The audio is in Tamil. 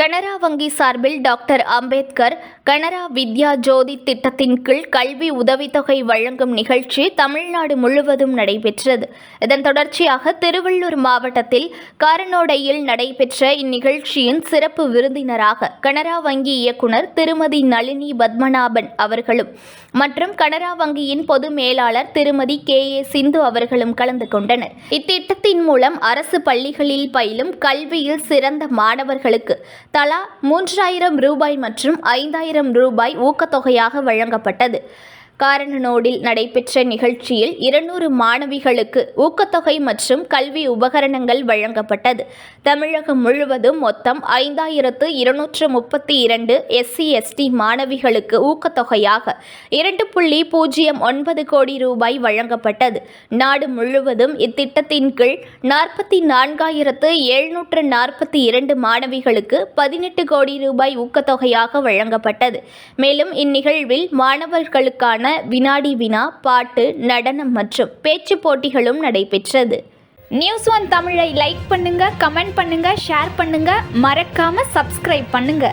கனரா வங்கி சார்பில் டாக்டர் அம்பேத்கர் கனரா வித்யா ஜோதி திட்டத்தின் கீழ் கல்வி உதவித்தொகை வழங்கும் நிகழ்ச்சி தமிழ்நாடு முழுவதும் நடைபெற்றது. இதன் தொடர்ச்சியாக திருவள்ளூர் மாவட்டத்தில் காரனோடையில் நடைபெற்ற இந்நிகழ்ச்சியின் சிறப்பு விருந்தினராக கனரா வங்கி இயக்குனர் திருமதி நளினி பத்மநாபன் அவர்களும் மற்றும் கனரா வங்கியின் பொது மேலாளர் திருமதி கே. ஏ. சிந்து அவர்களும் கலந்து கொண்டனர். இத்திட்டத்தின் மூலம் அரசு பள்ளிகளில் பயிலும் கல்வியில் சிறந்த மாணவர்களுக்கு தலா மூன்றாயிரம் ரூபாய் மற்றும் ஐந்தாயிரம் ரூபாய் ஊக்கத்தொகையாக வழங்கப்பட்டது. காரணனோடில் நடைபெற்ற நிகழ்ச்சியில் இருநூறு மாணவிகளுக்கு ஊக்கத்தொகை மற்றும் கல்வி உபகரணங்கள் வழங்கப்பட்டது. தமிழகம் முழுவதும் மொத்தம் ஐந்தாயிரத்து இருநூற்று முப்பத்தி இரண்டு எஸ்சி எஸ்டி மாணவிகளுக்கு ஊக்கத்தொகையாக இரண்டு புள்ளி பூஜ்ஜியம் ஒன்பது கோடி ரூபாய் வழங்கப்பட்டது. நாடு முழுவதும் இத்திட்டத்தின் கீழ் நாற்பத்தி நான்காயிரத்து எழுநூற்று நாற்பத்தி இரண்டு மாணவிகளுக்கு பதினெட்டு கோடி ரூபாய் ஊக்கத்தொகையாக வழங்கப்பட்டது. மேலும் இந்நிகழ்வில் மாணவர்களுக்கான வினாடி வினா பாட்டு நடனம் மற்றும் பேச்சு போட்டிகளும் நடைபெற்றது. நியூஸ் ஒன் தமிழை லைக் பண்ணுங்க கமெண்ட் பண்ணுங்க ஷேர் பண்ணுங்க. மறக்காம சப்ஸ்கிரைப் பண்ணுங்க.